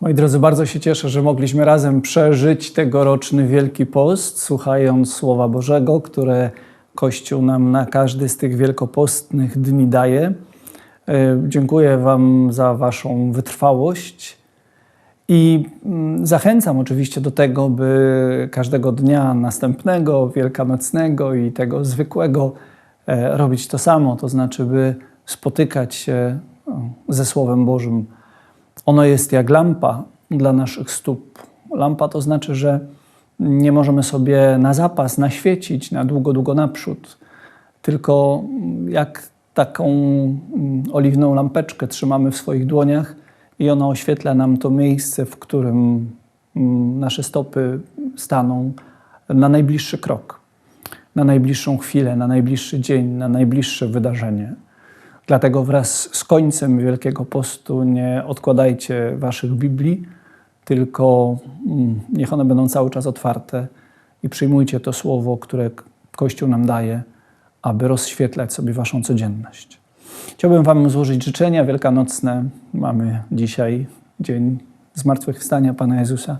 Moi drodzy, bardzo się cieszę, że mogliśmy razem przeżyć tegoroczny Wielki Post, słuchając Słowa Bożego, które Kościół nam na każdy z tych wielkopostnych dni daje. E, Dziękuję Wam za Waszą wytrwałość i mm, zachęcam oczywiście do tego, by każdego dnia następnego, wielkanocnego i tego zwykłego e, robić to samo, to znaczy, by spotykać się o, ze Słowem Bożym. Ono jest jak lampa dla naszych stóp. Lampa to znaczy, że nie możemy sobie na zapas naświecić na długo, długo naprzód, tylko jak taką mm, oliwną lampeczkę trzymamy w swoich dłoniach i ona oświetla nam to miejsce, w którym mm, nasze stopy staną na najbliższy krok, na najbliższą chwilę, na najbliższy dzień, na najbliższe wydarzenie. Dlatego wraz z końcem Wielkiego Postu nie odkładajcie waszych Biblii, tylko mm, niech one będą cały czas otwarte i przyjmujcie to słowo, które Kościół nam daje, aby rozświetlać sobie waszą codzienność. Chciałbym wam złożyć życzenia wielkanocne. Mamy dzisiaj dzień zmartwychwstania Pana Jezusa.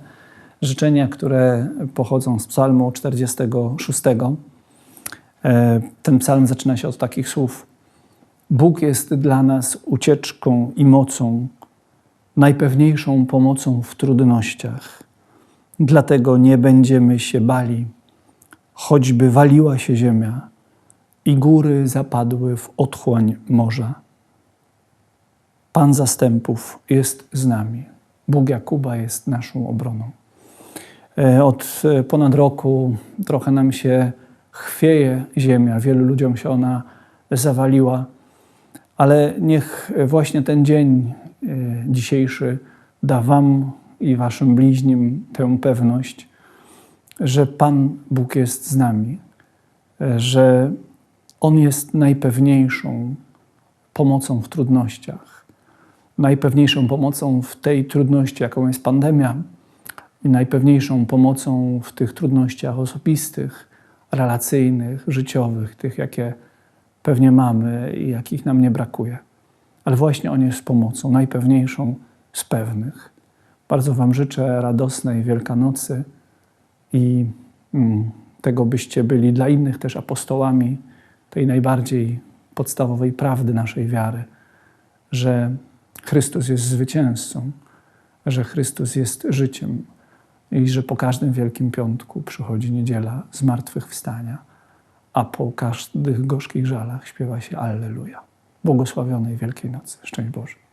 Życzenia, które pochodzą z psalmu 46. E, Ten psalm zaczyna się od takich słów. Bóg jest dla nas ucieczką i mocą, najpewniejszą pomocą w trudnościach. Dlatego nie będziemy się bali, choćby waliła się ziemia i góry zapadły w otchłań morza. Pan zastępów jest z nami. Bóg Jakuba jest naszą obroną. E, Od e, ponad roku trochę nam się chwieje ziemia, wielu ludziom się ona zawaliła, ale niech właśnie ten dzień e, dzisiejszy da Wam i Waszym bliźnim tę pewność, że Pan Bóg jest z nami, że On jest najpewniejszą pomocą w trudnościach, najpewniejszą pomocą w tej trudności, jaką jest pandemia, i najpewniejszą pomocą w tych trudnościach osobistych, relacyjnych, życiowych, tych, jakie pewnie mamy i jakich nam nie brakuje. Ale właśnie On jest pomocą, najpewniejszą z pewnych. Bardzo Wam życzę radosnej Wielkanocy i mm, tego, byście byli dla innych też apostołami tej najbardziej podstawowej prawdy naszej wiary, że Chrystus jest zwycięzcą, że Chrystus jest życiem i że po każdym Wielkim Piątku przychodzi niedziela zmartwychwstania, a po każdych gorzkich żalach śpiewa się Alleluja. Błogosławionej Wielkiej Nocy. Szczęść Boże.